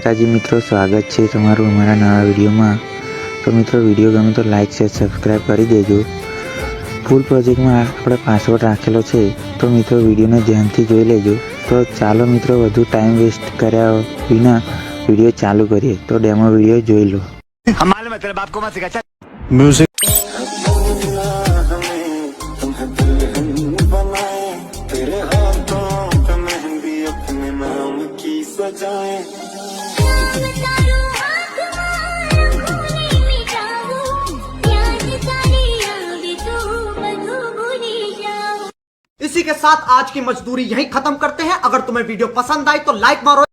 તાજી મિત્રો સ્વાગત છે તમારું અમારા નવા વિડીયોમાં તો મિત્રો વિડીયો ગમે તો લાઈક શેર સબસ્ક્રાઈબ કરી દેજો ફૂલ પ્રોજેક્ટમાં આપણે પાસવર્ડ રાખેલો છે તો મિત્રો વિડીયોને ધ્યાનથી જોઈ લેજો તો ચાલો મિત્રો વધુ ટાઈમ વેસ્ટ કર્યા વિના વિડીયો ચાલુ કરીએ તો ડેમો વિડીયો જોઈ લો हम मालूम है तेरे बाप को मत सिखा चल म्यूजिक तेरे हाथों पे मेहंदी अपने नाम की सजाए इसी के साथ आज की मजदूरी यहीं खत्म करते हैं। अगर तुम्हें वीडियो पसंद आई तो लाइक मारो।